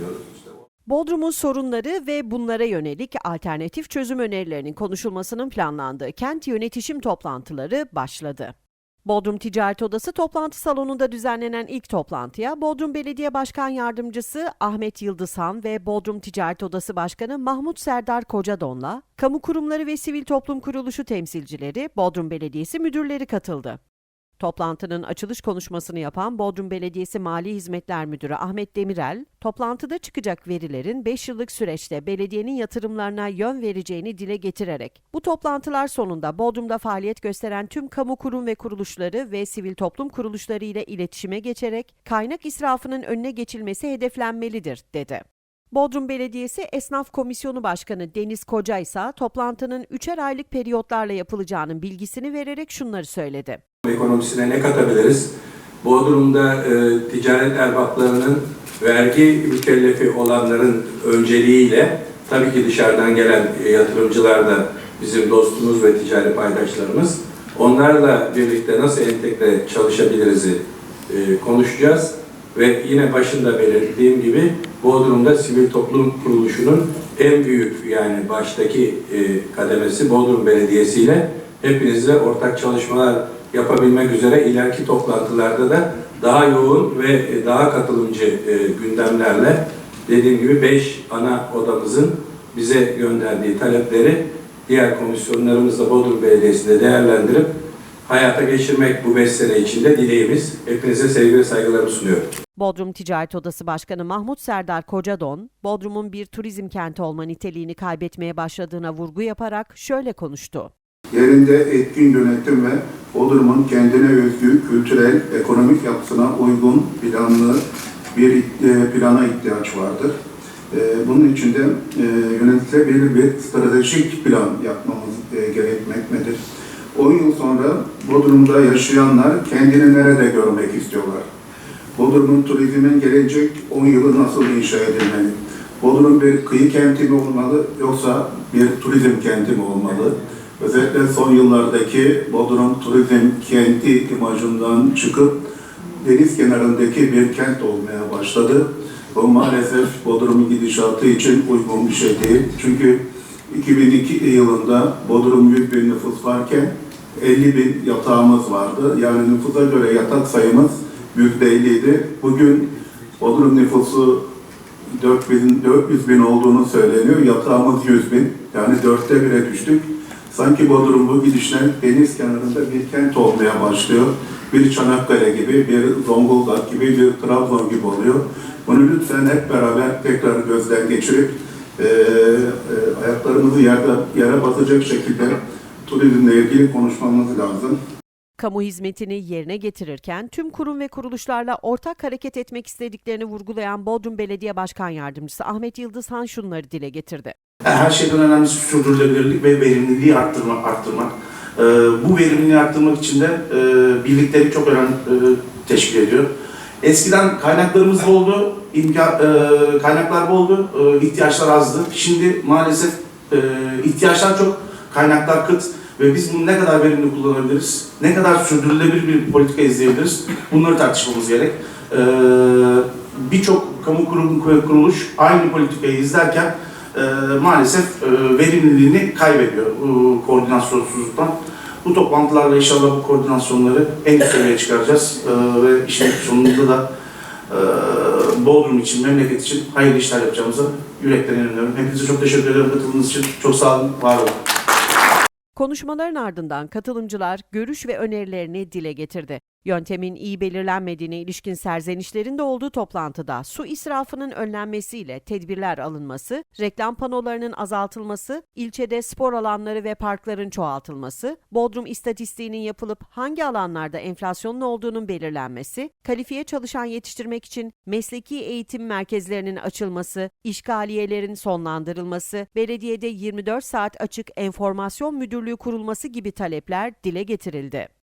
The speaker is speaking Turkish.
istiyoruz. İşte Bodrum'un sorunları ve bunlara yönelik alternatif çözüm önerilerinin konuşulmasının planlandığı kent yönetişim toplantıları başladı. Bodrum Ticaret Odası toplantı salonunda düzenlenen ilk toplantıya Bodrum Belediye Başkan Yardımcısı Ahmet Yıldızhan ve Bodrum Ticaret Odası Başkanı Mahmut Serdar Kocadon'la kamu kurumları ve sivil toplum kuruluşu temsilcileri, Bodrum Belediyesi müdürleri katıldı. Toplantının açılış konuşmasını yapan Bodrum Belediyesi Mali Hizmetler Müdürü Ahmet Demirel, toplantıda çıkacak verilerin 5 yıllık süreçte belediyenin yatırımlarına yön vereceğini dile getirerek, bu toplantılar sonunda Bodrum'da faaliyet gösteren tüm kamu kurum ve kuruluşları ve sivil toplum kuruluşları ile iletişime geçerek kaynak israfının önüne geçilmesi hedeflenmelidir, dedi. Bodrum Belediyesi Esnaf Komisyonu Başkanı Deniz Koca ise toplantının üçer aylık periyotlarla yapılacağının bilgisini vererek şunları söyledi. ekonomisine ne katabiliriz? Bodrum'da e, ticaret erbaplarının vergi mükellefi olanların önceliğiyle tabii ki dışarıdan gelen e, yatırımcılar da bizim dostumuz ve ticari paydaşlarımız. Onlarla birlikte nasıl entegre çalışabiliriz e, konuşacağız. Ve yine başında belirttiğim gibi Bodrum'da sivil toplum kuruluşunun en büyük yani baştaki e, kademesi Bodrum Belediyesi ile hepinizle ortak çalışmalar yapabilmek üzere ileriki toplantılarda da daha yoğun ve e, daha katılımcı e, gündemlerle dediğim gibi 5 ana odamızın bize gönderdiği talepleri diğer komisyonlarımızla Bodrum Belediyesi'nde değerlendirip hayata geçirmek bu 5 sene içinde dileğimiz. Hepinize sevgi ve saygılarımı sunuyorum. Bodrum Ticaret Odası Başkanı Mahmut Serdar Kocadon, Bodrum'un bir turizm kenti olma niteliğini kaybetmeye başladığına vurgu yaparak şöyle konuştu. yerinde etkin yönetim ve Bodrum'un kendine özgü kültürel, ekonomik yapısına uygun planlı bir e, plana ihtiyaç vardır. E, Bunun için de e, yönetilebilir bir stratejik plan yapmamız gerekmektedir. 10 yıl sonra Bodrum'da yaşayanlar kendini nerede görmek istiyorlar? Bodrum'un turizmin gelecek 10 yılı nasıl inşa edilmeli? Bodrum bir kıyı kenti mi olmalı yoksa bir turizm kenti mi olmalı? Özellikle son yıllardaki Bodrum turizm kenti imajından çıkıp deniz kenarındaki bir kent olmaya başladı. Bu maalesef Bodrum'un gidişatı için uygun bir şey değil. Çünkü 2002 yılında Bodrum 100 bin nüfus varken 50 bin yatağımız vardı. Yani nüfusa göre yatak sayımız %50 idi. Bugün Bodrum nüfusu 4000, 400 bin olduğunu söyleniyor. Yatağımız 100 bin. Yani dörtte bire düştük. Sanki Bodrum bu gidişle deniz kenarında bir kent olmaya başlıyor. Bir Çanakkale gibi, bir Zonguldak gibi, bir Trabzon gibi oluyor. Bunu lütfen hep beraber tekrar gözden geçirip e, e, ayaklarımızı yerde, yere basacak şekilde turizmle ilgili konuşmamız lazım. Kamu hizmetini yerine getirirken tüm kurum ve kuruluşlarla ortak hareket etmek istediklerini vurgulayan Bodrum Belediye Başkan Yardımcısı Ahmet Yıldızhan şunları dile getirdi. Her şeyden önemlisi sürdürülebilirlik ve verimliliği arttırmak. arttırmak. Ee, bu verimliliği arttırmak için de e, birliktelik çok önemli e, teşkil ediyor. Eskiden kaynaklarımız boldu, imkan, e, kaynaklar boldu, e, ihtiyaçlar azdı. Şimdi maalesef e, ihtiyaçlar çok, kaynaklar kıt ve biz bunu ne kadar verimli kullanabiliriz, ne kadar sürdürülebilir bir politika izleyebiliriz bunları tartışmamız gerek. Ee, Birçok kamu kurum ve kuruluş aynı politikayı izlerken e, maalesef e, verimliliğini kaybediyor e, koordinasyonsuzluktan. Bu toplantılarla inşallah bu koordinasyonları en üst seviyeye çıkaracağız E, ve işin sonunda da e, Bodrum için, memleket için hayırlı işler yapacağımıza yürekten inanıyorum. Hepinize çok teşekkür ederim katıldığınız için. Çok sağ olun, var olun. Konuşmaların ardından katılımcılar görüş ve önerilerini dile getirdi. Yöntemin iyi belirlenmediğine ilişkin serzenişlerin de olduğu toplantıda su israfının önlenmesiyle tedbirler alınması, reklam panolarının azaltılması, ilçede spor alanları ve parkların çoğaltılması, Bodrum istatistiğinin yapılıp hangi alanlarda enflasyonun olduğunun belirlenmesi, kalifiye çalışan yetiştirmek için mesleki eğitim merkezlerinin açılması, işgaliyelerin sonlandırılması, belediyede 24 saat açık enformasyon müdürlüğü kurulması gibi talepler dile getirildi.